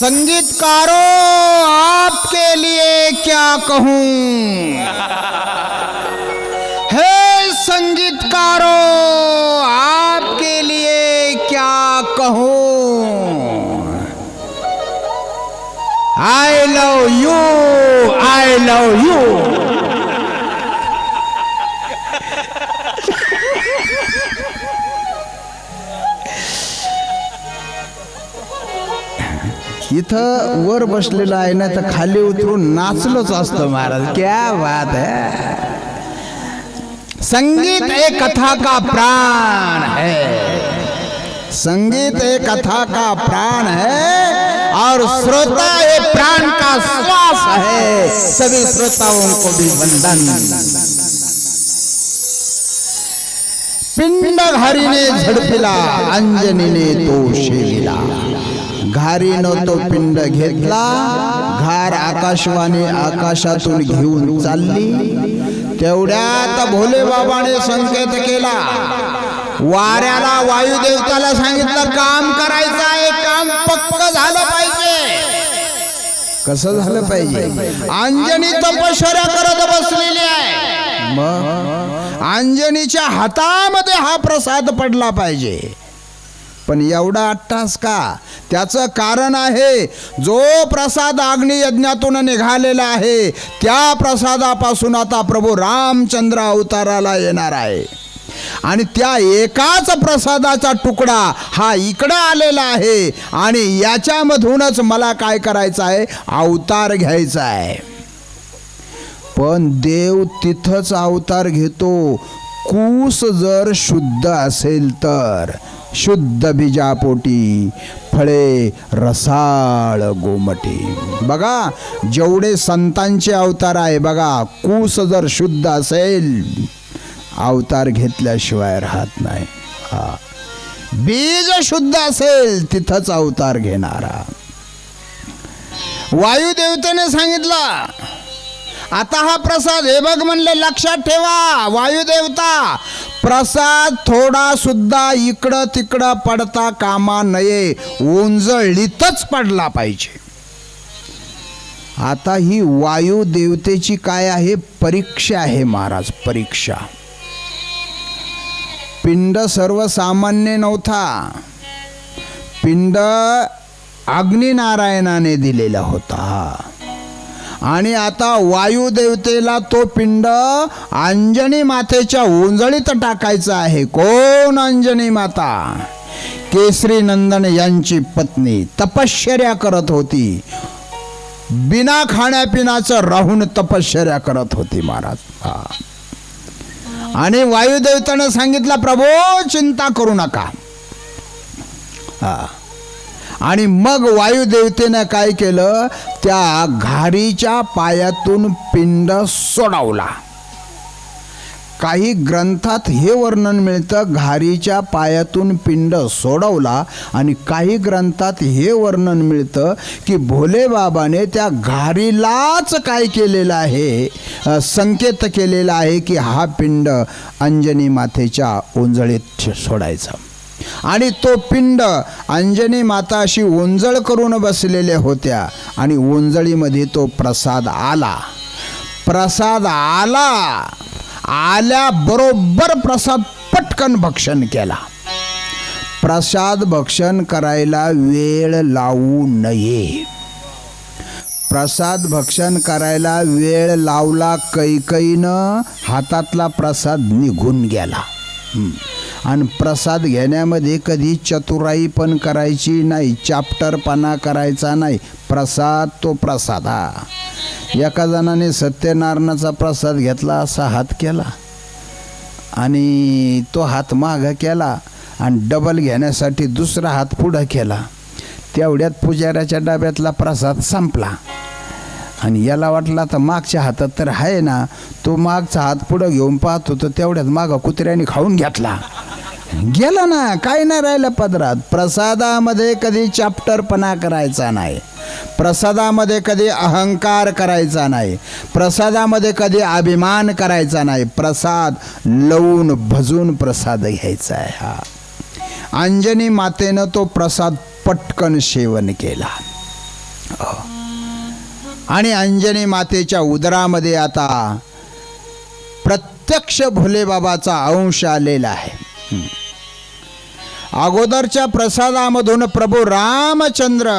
संगीतकारों, आपके लिए क्या कहूँ? हे संगीतकारों, आपके लिए क्या कहूँ? I love you I love you इथं वर बसलेलं आहे ना तर खाली उतरून नाचलोच असतो महाराज. क्या बात है? संगीत ए कथा का प्राण है? संगीत ए कथा का प्राण है और श्रोता ये प्राण का श्वास है। सभी श्रोताओं को भी वंदन। पिंड हरिने झडपिला अंजनीने तो शेविला घारी तो पिंड घेतला. घार आकाशवाणी आकाशातून घेऊन चालली. तेवढ्यात भोले बाबाने संकेत केला. वाऱ्याला वायुदेवताला सांगितलं काम करायचं आहे काम पक्क झालं पाहिजे. कसं झालं पाहिजे? अंजनी तपश्चर्या करत बसलेली आहे. मग? अंजनीच्या हातामध्ये हा प्रसाद पडला पाहिजे. पण एवढा अट्टास का? त्याचं कारण आहे जो प्रसाद अग्नियज्ञातून निघालेला आहे त्या प्रसादापासून आता प्रभू रामचंद्र अवताराला येणार आहे. आणि त्या एकाच प्रसादाचा तुकडा हा इकडं आलेला आहे आणि याच्यामधूनच मला काय करायचं आहे? अवतार घ्यायचा आहे. पण देव तिथंच अवतार घेतो. कूस जर शुद्ध असेल तर शुद्ध बीजापोटी. फळे रसाळ गोमटी. बघा जेवढे संतांचे अवतार आहे बघा कूस जर शुद्ध असेल अवतार घेतल्याशिवाय राहत नाही. हा. बीज शुद्ध असेल तिथंच अवतार घेणारा. वायुदेवतेने सांगितलं आता हा प्रसाद हे बघ म्हणले लक्षात ठेवा वायुदेवता प्रसाद थोडा सुद्धा इकडं तिकडं पडता कामा नये. ओंजळीतच पडला पाहिजे. आता ही वायू देवतेची काय आहे? परीक्षा आहे महाराज परीक्षा. पिंड सर्वसामान्य नव्हता. पिंड अग्निनारायणाने दिलेला होता. आणि आता वायुदेवतेला तो पिंड अंजनी मातेच्या उंजळीत टाकायचा आहे. कोण अंजनी माता? केसरी नंदन यांची पत्नी तपश्चर्या करत होती. बिना खाण्यापिण्याचं राहून तपश्चर्या करत होती महाराज. आणि वायुदेवतानं सांगितलं प्रभू चिंता करू नका. हा. आणि मग वायुदेवतेनं काय केलं? त्या घारीच्या पायातून पिंड सोडावला. काही ग्रंथात हे वर्णन मिळतं घारीच्या पायातून पिंड सोडवला आणि काही ग्रंथात हे वर्णन मिळतं की भोले बाबाने त्या घारीलाच काय केलेलं आहे? संकेत केलेला आहे की हा पिंड अंजनी मातेच्या ओंजळीत सोडायचा. आणि तो पिंड अंजनी माता अशी ओंजळ करून बसलेल्या होत्या. आणि ओंजळीमध्ये तो प्रसाद आला. प्रसाद आला. आल्याबरोबर प्रसाद पटकन भक्षण केला. प्रसाद भक्षण करायला वेळ लावू नये. प्रसाद भक्षण करायला वेळ लावला कैकईनं हातातला प्रसाद निघून गेला. आणि प्रसाद घेण्यामध्ये कधी चतुराई पण करायची नाही चाप्टरपणा करायचा नाही. प्रसाद तो प्रसाद हा. एका जणाने सत्यनारायणाचा प्रसाद घेतला असा हात केला. आणि तो हात मागं केला आणि डबल घेण्यासाठी दुसरा हात पुढं केला. तेवढ्यात पुजाऱ्याच्या डब्यातला प्रसाद संपला. आणि याला वाटला तर मागच्या हातात तर आहे ना तो मागचा हात पुढं घेऊन पाहतो तर तेवढ्यात मागं कुत्र्याने खाऊन घेतला. गेला ना काय नाही राहिलं पदरात. प्रसादामध्ये कधी चाप्टरपणा करायचा नाही. प्रसादामध्ये कधी अहंकार करायचा नाही. प्रसादामध्ये कधी अभिमान करायचा नाही. प्रसाद लवून भजून प्रसाद घ्यायचा आहे हा. अंजनी मातेनं तो प्रसाद पटकन सेवन केला. हो. आणि अंजनी मातेच्या उदरामध्ये आता प्रत्यक्ष भोलेबाबाचा अंश आलेला आहे. अगोदरच्या प्रसादामधून प्रभू रामचंद्र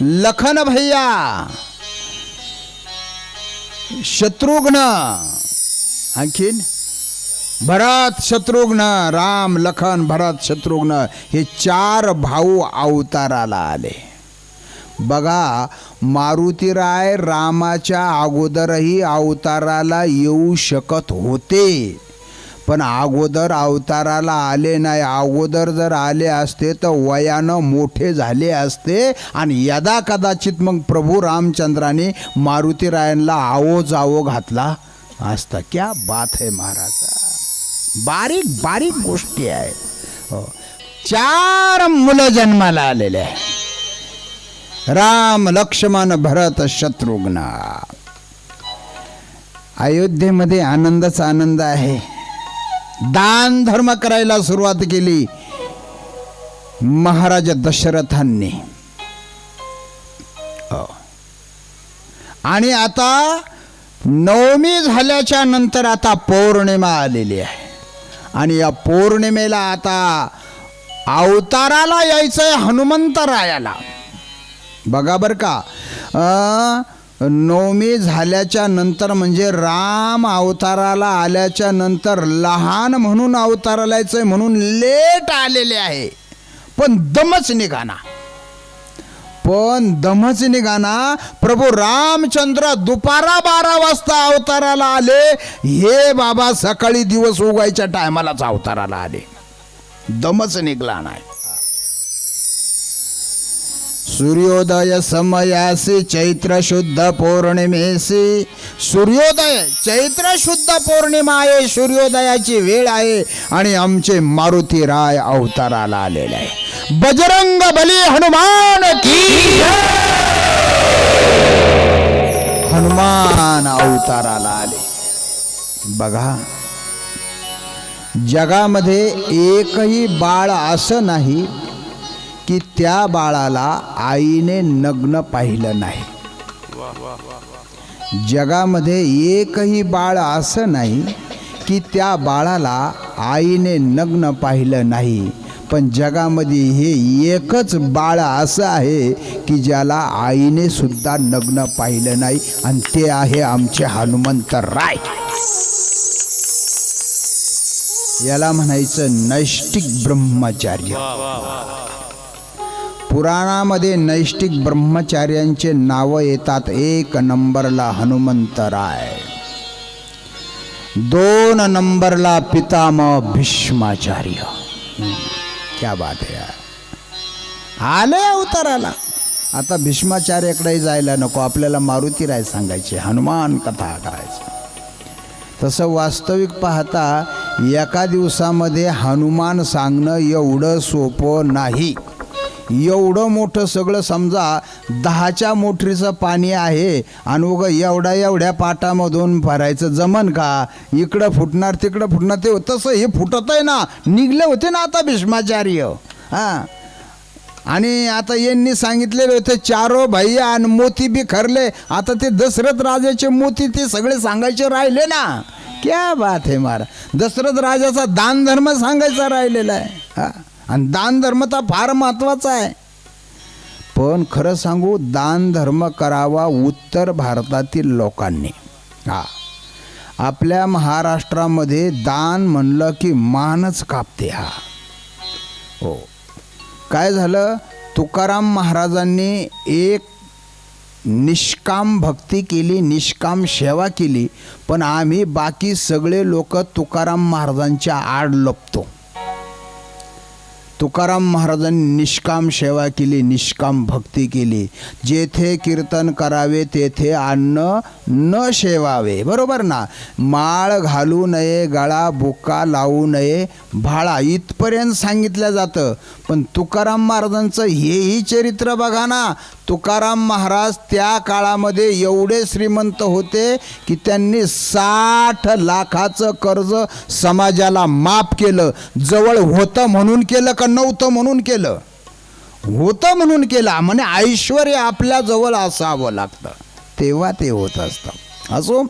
लखन भैया शत्रुघ्न आणखीन भरत शत्रुघ्न राम लखन भरत शत्रुघ्न हे चार भाऊ अवताराला आले. बघा मारुतीराय रामाच्या अगोदरही अवताराला येऊ शकत होते. पण अगोदर अवताराला आले नाही. अगोदर जर आले असते तर वयानं मोठे झाले असते. आणि यदा कदाचित मग प्रभू रामचंद्राने मारुतीरायांना आवो जावो घातला असता. क्या बात आहे महाराजा. बारीक बारीक गोष्टी आहे हो. चार मुलं जन्माला आलेले आहे राम लक्ष्मण भरत शत्रुघ्न. अयोध्येमध्ये आनंदच आनंद आहे. दान धर्म करायला सुरुवात केली. महाराज दशरथांनी. हो. आणि आता नवमी झाल्याच्यानंतर आता पौर्णिमा आलेली आहे. आणि या पौर्णिमेला आता अवताराला यायचंय हनुमंतरायाला. बघा बरं का. नवमी झाल्याच्यानंतर म्हणजे राम अवताराला आल्याच्यानंतर लहान म्हणून अवताराला यायचंय म्हणून लेट आलेले आहे. पण दमच निघाना. पण दमच निघाना. प्रभू रामचंद्र दुपारा बारा वाजता अवताराला आले. हे बाबा सकाळी दिवस उगायच्या टायमालाच अवताराला आले. दमच निघला नाही. सूर्योदय समयासी चैत्र शुद्ध पौर्णिमेसी सूर्योदय चैत्र शुद्ध पौर्णिमा आहे सूर्योदयाची वेळ आहे आणि आमचे मारुती राय अवताराला आलेले आहे. बजरंग बली हनुमान की हनुमान अवताराला आले. बघा जगामध्ये एकही बाळ असं नाही की त्या बाळाला आईने नग्न पाहिलं नाही. जगामध्ये एकही बाळ असं नाही की त्या बाळाला आईने नग्न पाहिलं नाही. पण जगामध्ये हे एकच बाळ असं आहे की ज्याला आईने सुद्धा नग्न पाहिलं नाही. आणि ते आहे आमचे हनुमंत राय. याला म्हणायचं नैष्टिक ब्रह्मचार्य. पुराणामध्ये नैष्टिक ब्रह्मचार्यांचे नावं येतात. एक नंबरला हनुमंतराय दोन नंबरला पितामह भीष्माचार्य. क्या बात आहे आले अवताराला. आता भीष्माचार्याकडे जायला नको. आपल्याला मारुती राय सांगायचे. हनुमान कथा करायची तसं वास्तविक पाहता एका दिवसामध्ये हनुमान सांगणं एवढं सोपं नाही. एवढं मोठं सगळं समजा दहाच्या मोटरीचं पाणी आहे आणि उगं एवढ्या एवढ्या पाटामधून भरायचं जमन का? इकडं फुटणार तिकडं फुटणार ते तसं हे फुटत आहे ना. निघले होते ना आता भीष्माचार्य. हां. आणि आता यांनी सांगितलेले होते चारो भाई आणि मोती बी खरले. आता ते दशरथ राजाचे मोती ते सगळे सांगायचे राहिले ना. क्या बात आहे मारा दशरथ राजाचा दानधर्म सांगायचा राहिलेला आहे. आणि दान धर्म तर फार महत्त्वाचा आहे. पण खरं सांगू दान धर्म करावा उत्तर भारतातील लोकांनी. हा. आपल्या महाराष्ट्रामध्ये दान म्हणलं की मानच कापते हा. हो. काय झालं? तुकाराम महाराजांनी एक निष्काम भक्ती केली निष्काम सेवा केली पण आम्ही बाकी सगळे लोक तुकाराम महाराजांच्या आड लपतो. तुकाराम महाराजांनी निष्काम सेवा केली निष्काम भक्ती केली. जेथे कीर्तन करावे तेथे अन्न न सेवावे बरोबर ना? माळ घालू नये गळा बुका लावू नये भाळा इथपर्यंत सांगितलं जातं. पण तुकाराम महाराजांचं हेही चरित्र बघा ना. तुकाराम महाराज त्या काळामध्ये एवढे श्रीमंत होते की त्यांनी साठ लाखाचं कर्ज समाजाला माफ केलं. जवळ होतं म्हणून केलं का नव्हतं म्हणून केलं? होतं म्हणून केलं. म्हणे ऐश्वर आपल्याजवळ असावं लागतं. तेव्हा ते होत असतं. असो